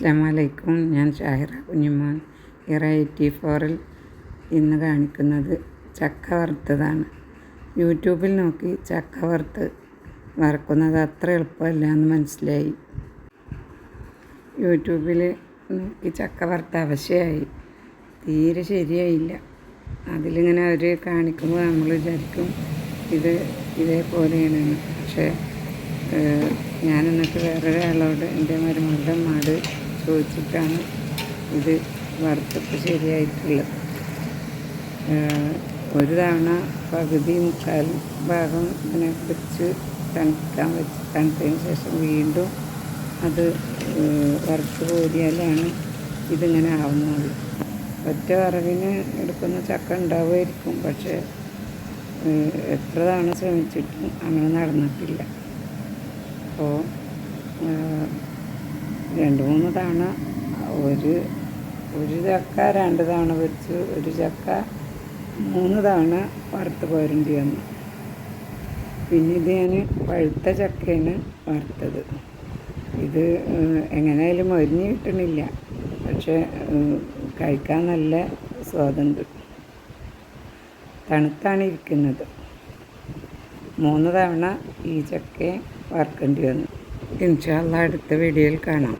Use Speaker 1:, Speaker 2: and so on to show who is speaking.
Speaker 1: അസ്ലാമലൈക്കും ഞാൻ ഷാഹിറ കുഞ്ഞുമോൻ. ഇറ എയ്റ്റി ഫോറിൽ ഇന്ന് കാണിക്കുന്നത് ചക്ക വറുത്തതാണ്. യൂട്യൂബിൽ നോക്കി ചക്ക വറുത്ത് വറക്കുന്നത് അത്ര എളുപ്പമല്ല എന്ന് മനസ്സിലായി. യൂട്യൂബിൽ നോക്കി ചക്ക വറുത്ത അവശയായി. തീരെ ശരിയായില്ല. അതിലിങ്ങനെ അവർ കാണിക്കുമ്പോൾ നമ്മൾ വിചാരിക്കും ഇത് ഇതേപോലെയാണ്. പക്ഷേ ഞാനെന്നിട്ട് വേറൊരാളോട് എന്റെ മരുമകളുടെ മാട് ചോദിച്ചിട്ടാണ് ഇത് വറുത്തപ്പ് ശരിയായിട്ടുള്ളത്. ഒരു തവണ പകുതി മുക്കാൽ ഭാഗം ഇങ്ങനെ വെച്ച് തണുക്കാൻ വെച്ച് തണുത്തതിന് ശേഷം വീണ്ടും അത് വറുത്ത് കോരിയാലാണ് ഇതിങ്ങനെ ആവുന്നത്. ഒറ്റ വറവിന് എടുക്കുന്ന ചക്ക ഉണ്ടാവുമായിരിക്കും പക്ഷേ എത്ര തവണ ശ്രമിച്ചിട്ടും അങ്ങനെ നടന്നിട്ടില്ല. അപ്പോൾ രണ്ട് മൂന്ന് തവണ ഒരു ഒരു ചക്ക രണ്ട് തവണ വെച്ച് ഒരു ചക്ക മൂന്ന് തവണ വറുത്ത് പോരേണ്ടി വന്നു. പിന്നെ ഇത് ഞാൻ പഴുത്ത ചക്കയാണ് വറുത്തത്. ഇത് എങ്ങനെയായാലും മൊരിഞ്ഞ് കിട്ടണില്ല. പക്ഷേ കഴിക്കാൻ നല്ല സ്വാദുണ്ട്. തണുത്താണ് ഇരിക്കുന്നത്. മൂന്ന് തവണ ഈ ചക്കയെ വറുക്കേണ്ടി വന്നു. ഇൻഷാല്ല അടുത്ത വീഡിയോയിൽ കാണാം.